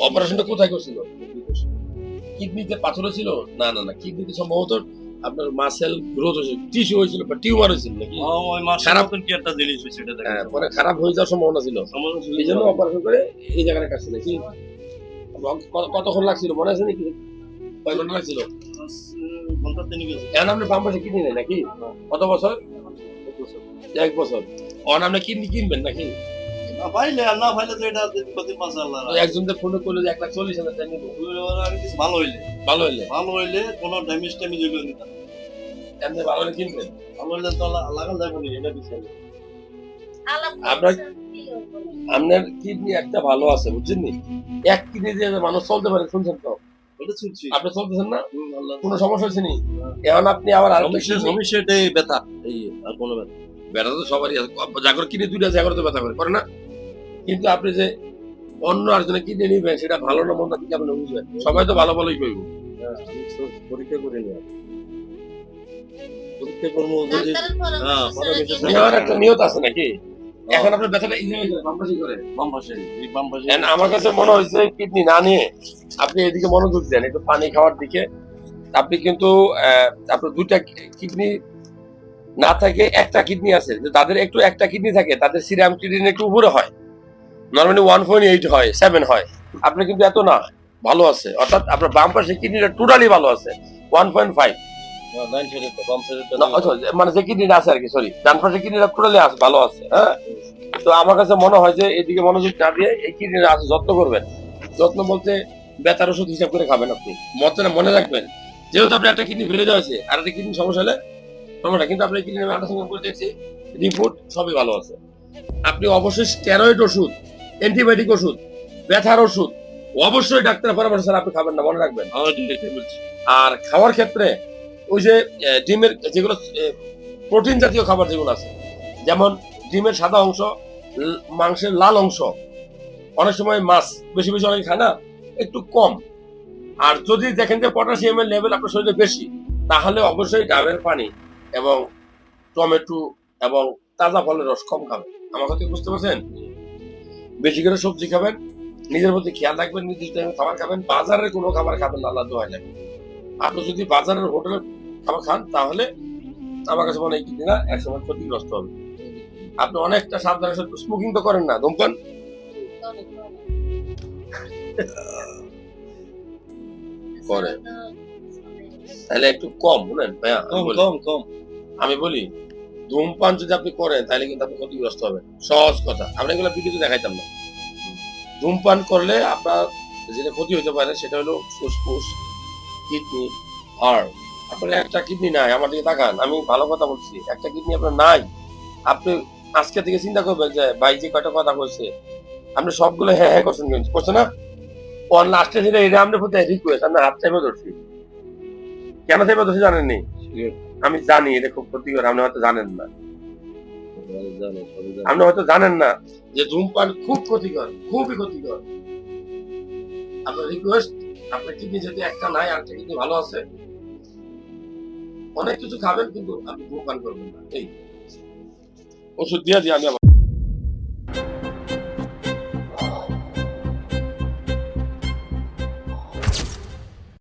অপারেশনটা কোথায় করছিল? কিডনিতে পাথর ছিল? না না না কিডনিতে সম্ভবত আপনার মাসেল গ্রোথ হয়েছিল টিস্যু হয়েছিল বা টিউমার হয়েছিল নাকি? খারাপ- কি একটা জিনিস হ্যাঁ, পরে খারাপ হয়ে যাওয়ার সম্ভাবনা ছিল। এই জন্য অপারেশন করে এই জায়গাটা কাটছে নাকি? কতক্ষণ লাগছিল মনে আছে নাকি? কয় ঘণ্টা লাগছিল? এখন আপনি বাম পাশে কিডনি নেই নাকি? কত বছর? এক বছর। অন আপনি কিডনি কিনবেন নাকি? পাইলে আর না পাইলে তো এটা পাঁচ আল্লাহ তো একজনদের ফোনে করলে এক লাখ চল্লিশ হাজার টাকা নিবো। ভালো হইলে। ভালো হইলে? ভালো হইলে কোনো ড্যামেজ ট্যামেজ হইলে নিতাম এমনি ভালো হলে কিনবেন? ভালো হইলে তো লাগান যাবে না এটা বিষয় আপনার- আপনার কিডনি একটা ভালো আছে বুঝছেন নি? এক কিডনি দিয়ে মানুষ চলতে পারে শুনছেন তো? আপনি চলতেছেন না? কোনো সমস্যা হচ্ছে নি? এখন আপনি আবার আরেকটা সমস্যা এটাই ব্যথা। এই আর কোনো ব্যথা ব্যথা তো সবারই আছে। জাগর কিডনি দুইটা জাগর তো ব্যথা করে করে না? কিন্তু আপনি যে অন্য আরেকজনের কিডনি নিবেন সেটা ভালো না মন্দ আপনি বুঝবেন? সবাই তো ভালো ভালোই পরীক্ষা করে পরীক্ষা করব হ্যাঁ, পরে বেঁচে থাকবে। নেওয়ার একটা নিয়ত আছে নাকি? এখন আপনার ব্যথাটা ইজি হয়ে যাবে বাম পাশে করে এই বাম পাশে And আমার কাছে মনে হয়েছে কিডনি না নিয়ে আপনি এদিকে মনোযোগ দেন একটু পানি খাওয়ার দিকে। আপনি কিন্তু আপনার দুইটা কিডনি না থাকে একটা কিডনি আছে। যে তাদের একটু একটা কিডনি থাকে তাদের সিরাম কিডনি একটু উপরে হয়। নর্মালি ওয়ান পয়েন্ট এইট হয় সেভেন হয়। আপনি কিন্তু এত না ভালো আছে। অর্থাৎ আপনার বাম পাশে কিডনিটা টোটালি ভালো আছে। ওয়ান পয়েন্ট ফাইভ মানে যে কিডনিটা আছে আর কি সরি ডান পাশে কিডনিটা টোটালি আছে ভালো আছে হ্যাঁ? তো আমার কাছে মনে হয় যে এদিকে মনোযোগ না দিয়ে এই কিডনিটা আছে যত্ন করবেন। যত্ন বলতে ব্যথার ওষুধ হিসাব করে খাবেন আপনি। মতে মনে রাখবেন। যেহেতু আপনি একটা কিডনি ফেলে যাওয়া হয়েছে আর একটা কিডনি সমস্যা হলে সমস্যা কিন্তু আপনি কিডনি আল্ট্রাসাউন্ড করে দেখছি রিপোর্ট সবই ভালো আছে। আপনি অবশ্যই স্টেরয়েড ওষুধ অ্যান্টিবায়োটিক ওষুধ ব্যথার ওষুধ অবশ্যই ডাক্তারের পরামর্শ ছাড়া আপনি খাবেন না মনে রাখবেন। হ্যাঁ আর খাওয়ার ক্ষেত্রে ওই যে ডিমের যেগুলো প্রোটিন জাতীয় খাবার যেগুলো আছে যেমন ডিমের সাদা অংশ মাংসের লাল অংশ অনেক সময় মাছ বেশি বেশি অনেকে খায় না একটু কম। আর যদি দেখেন যে পটাশিয়ামের লেভেল আপনার শরীরে বেশি তাহলে অবশ্যই ডাবের পানি এবং টমেটো এবং তাজা ফলের রস কম খাবেন। আমার কথা বুঝতে পারছেন? বেশি করে সবজি খাবেন নিজের প্রতি খেয়াল রাখবেন নির্দিষ্ট টাইমে খাবার খাবেন বাজারের কোনো খাবার খাবেন না আল্লাহ দোয়া লাগে আপনি যদি বাজারের হোটেলের খাবার খান তাহলে আমার কাছে মনে হয় না একসময় ক্ষতিগ্রস্ত হবে। আপনি অনেকটা সাবধানে স্মোকিং তো করেন না ধূমপান? করে। তাহলে একটু কম ভাইয়া কম কম কম। আমি বলি ধূমপান যদি আপনি করেন, তাহলে কিন্তু আপনি ক্ষতিগ্রস্ত হবেন। সহজ কথা। আমরা এগুলো ভিডিওতে দেখাইতাম না। ধূমপান করলে আপনার যেটা ক্ষতি হতে পারে, সেটা হলো ফুসফুস, কিডনি হার্ট আপনার একটা কিডনি নাই, আমার দিকে তাকান। আমি ভালো কথা বলছি। একটা কিডনি আপনার নাই। আপনি আজকে থেকে চিন্তা করবেন যে, ভাই যে কয়টা কথা কইছে। আপনি সবগুলো হ্যাঁ হ্যাঁ করছেন কিন্তু। করছে না? ওর লাস্টে যেটা এটা প্রতি রিকোয়েস্ট আপনি হাত চাইবে ধরছি। কেন চাইবে ধরছি জানেননি? আমি জানি, এটা খুব ক্ষতিকর, আপনি হয়তো জানেন না। আপনি হয়তো জানেন না। যে ধূমপান খুব ক্ষতিকর, খুবই ক্ষতিকর। আপনার রিকোয়েস্ট আপনার কিডনি যদি একটা নাই আর একটা কিডনি ভালো আছে, অনেক কিছু খাবেন, কিন্তু আপনি ধূমপান করবেন না। এই। ওষুধ দিয়ে দিই আমি